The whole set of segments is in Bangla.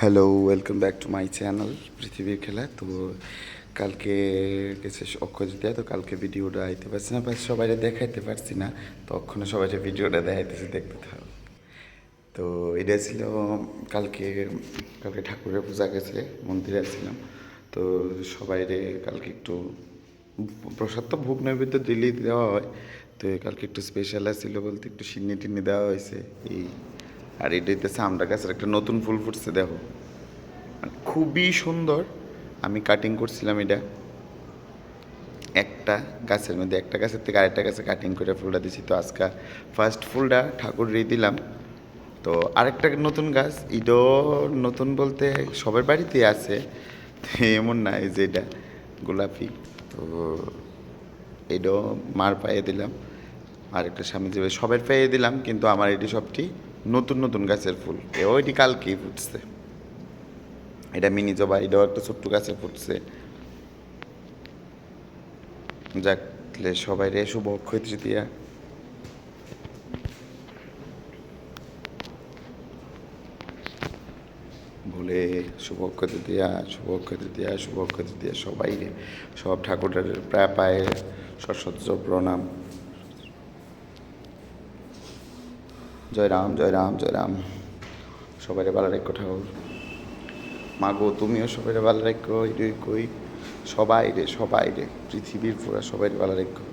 Hello welcome back to my channel পৃথিবীর খেলা তো কালকে গেছে অক্ষয় তো কালকে ভিডিওটা আইতে পারছি না বাস সবাই দেখাইতে পারছি না তখন সবাই ভিডিওটা দেখাইতেছি, দেখতে থাকো। তো এটা ছিল কালকে কালকে ঠাকুরের পূজা গেছে, মন্দিরে ছিলাম তো সবাই কালকে একটু প্রসাদ তো ভোগ নৈবেদ্য দিলেই দেওয়া হয়, তো কালকে একটু স্পেশাল ছিল বলতে একটু সিন্নি টিন্নি দেওয়া হয়েছে, এই আর এটা হইতেছে আমরা গাছের একটা নতুন ফুল ফুটছে, দেখো। মানে খুবই সুন্দর। আমি কাটিং করছিলাম এটা। একটা গাছের মধ্যে, একটা গাছের থেকে আরেকটা গাছে কাটিং করে ফুলটা দিছি। তো আজকে ফার্স্ট ফুলটা ঠাকুর রে দিলাম। তো আরেকটা নতুন গাছ, এটাও নতুন বলতে সবার বাড়িতেই আছে। এমন না, এই যে এটা গোলাপি। তো এটাও মার পায়ে দিলাম। আর একটা স্বামী যাবে সবের পায়ে দিলাম, কিন্তু আমার এটি সবটি নতুন নতুন গাছের ফুল। এও এটি কালকেই ফুটছে। এটা মিনি জবা, এটাও একটা ছোট্ট গাছে ফুটছে। যাকলে সবাই রে, শুভ অক্ষয় তৃতীয়া। বলে, শুভ অক্ষয় তৃতীয়া, শুভ অক্ষয় তৃতীয়া, শুভ অক্ষয় তৃতীয়া, সবাই রে। সব ঠাকুরের প্রায় পায়ে সশস্ত্র প্রণাম। জয় রাম জয় রাম জয় রাম। সবাই ভালো রাখো ঠাকুর। মাগো তুমিও সবাই ভালো রাখো রে, কই? সবাই রে সবাই রে পৃথিবীর পুরা সবাই ভালো রাখো।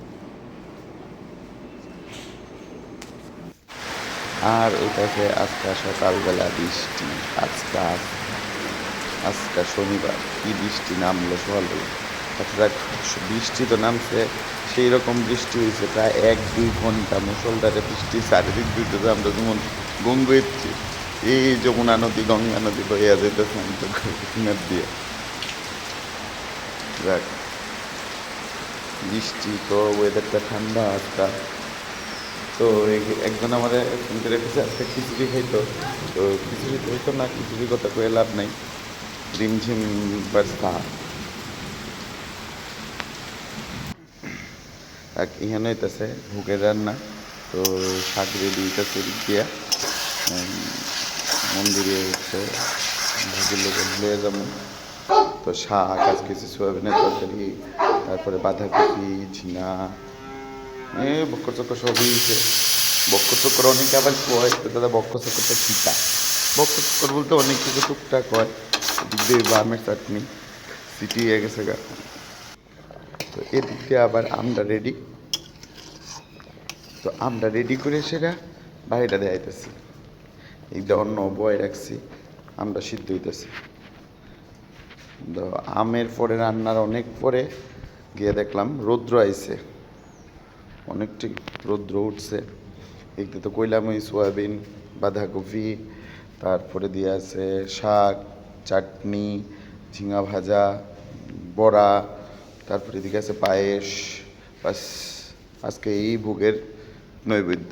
আর ওইটাকে আজকে সকালবেলা বৃষ্টি, আজকে আজকে শনিবার, কি বৃষ্টি নামলো সকালবেলা? অর্থাৎ বৃষ্টি তো নামছে সেই রকম বৃষ্টি হয়েছে, প্রায় এক দুই ঘণ্টা মুসলধারে বৃষ্টি চারিদিক দিতে আমরা যেমন গঙ্গেচ্ছি এই যমুনা নদী, গঙ্গা নদী বইয়া যেতেছে কিনার দিয়ে। যাক, বৃষ্টি তো ওয়েদারটা ঠান্ডা আজকা তো একজন আমাদের ফোন রেখেছে আজকে খিচুড়ি খাইতো? তো খিচুড়ি খাইতো না খিচুড়ি কথা কয়ে লাভ নাই। রিমঝিম বার্ষা আর এখানে হইতেছে ভুগের রান্না তো শাক রেডি হইতেছে দিয়া। মন্দিরে হচ্ছে ভোগের লোকের লিয়ে যাব। তো শাক আজ কিছু সোয়াবিনের তরকারি, তারপরে বাঁধাকপি, ঝিঙা, এ বক্কর চক্কর সবই হয়েছে বক্কর চক্কর অনেকে আবার কয়, তো দাদা বক্কর চক্করটা খিতা বক্কর চক্কর বলতে অনেক কিছু টুকটাক এদিক দিয়ে বামের চাটনি, সিটি হয়ে গেছে গা। তো এদিক দিয়ে আবার আমরা রেডি তো আমরা রেডি করে সেটা বাইরে দেখাইতেছি এইটা অন্য বয় রাখছি, আমরা সিদ্ধ হইতেছি। তো আমের পরে রান্নার অনেক পরে গিয়ে দেখলাম রৌদ্র আইছে। অনেকটি রৌদ্র উঠছে। একটু তো কইলাম ওই সোয়াবিন, বাঁধাকপি, তারপরে দিয়ে আছে শাক, চাটনি, ঝিঙা ভাজা, বড়া তারপরে এদিকে আছে পায়েস বাস আজকে এই ভোগের নৈবেদ্য।